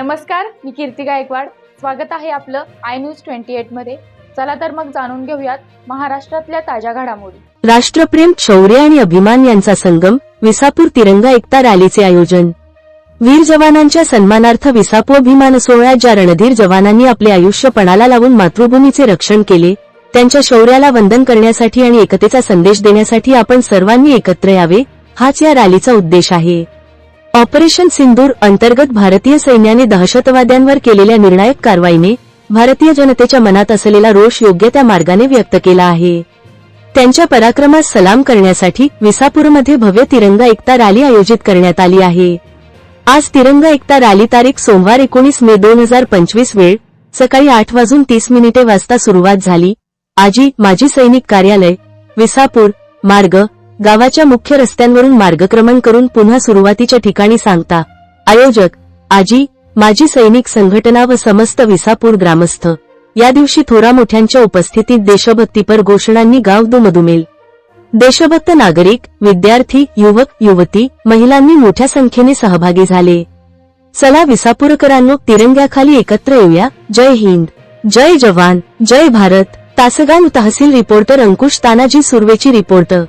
नमस्कार मी कीर्ती गायकवाड. स्वागत आहे आपलं आय न्यूज ट्वेंटी एटमध्ये. चला तर मग जाणून घेऊयात महाराष्ट्रातल्या ताज्या घडामोडी. राष्ट्रप्रेम शौर्य आणि अभिमान यांचा संगम विसापूर तिरंगा एकता रॅलीचे आयोजन. वीर जवानांच्या सन्मानार्थ विसापू अभिमान सोहळ्यात ज्या रणधीर जवानांनी आपले आयुष्य पणाला लावून मातृभूमीचे रक्षण केले त्यांच्या शौर्याला वंदन करण्यासाठी आणि एकतेचा संदेश देण्यासाठी आपण सर्वांनी एकत्र यावे हाच या रॅलीचा उद्देश आहे. ऑपरेशन सिंदूर अंतर्गत भारतीय सैन्याने दहशतवाद्यांवर केलेल्या निर्णायक कारवाईने भारतीय जनतेच्या मनात असलेला रोष योग्य त्या मार्गाने व्यक्त केला आहे. त्यांच्या पराक्रमास सलाम करण्यासाठी विसापूरमध्ये भव्य तिरंगा एकता रॅली आयोजित करण्यात आली आहे. आज तिरंगा एकता रॅली तारीख सोमवार एकोणीस मे दोन हजार पंचवीस वेळ सकाळी आठ वाजून तीस मिनिटे वाजता सुरुवात झाली. आजी माजी सैनिक कार्यालय विसापूर मार्ग गावाच्या मुख्य रस्त्यांवरून मार्गक्रमण करून पुन्हा सुरुवातीच्या ठिकाणी सांगता आयोजक आजी माजी सैनिक संघटना व समस्त विसापूर ग्रामस्थ या दिवशी थोरा मोठ्यांच्या उपस्थितीत देशभक्तीपर घोषणांनी गाव दुमदुमेल. देशभक्त नागरिक विद्यार्थी युवक युवती महिलांनी मोठ्या संख्येने सहभागी झाले. चला विसापूरकरांनो तिरंग्याखाली एकत्र येऊया. जय हिंद जय जवान जय भारत. तासगाव तहसील रिपोर्टर अंकुश तानाजी सुर्वेची रिपोर्टर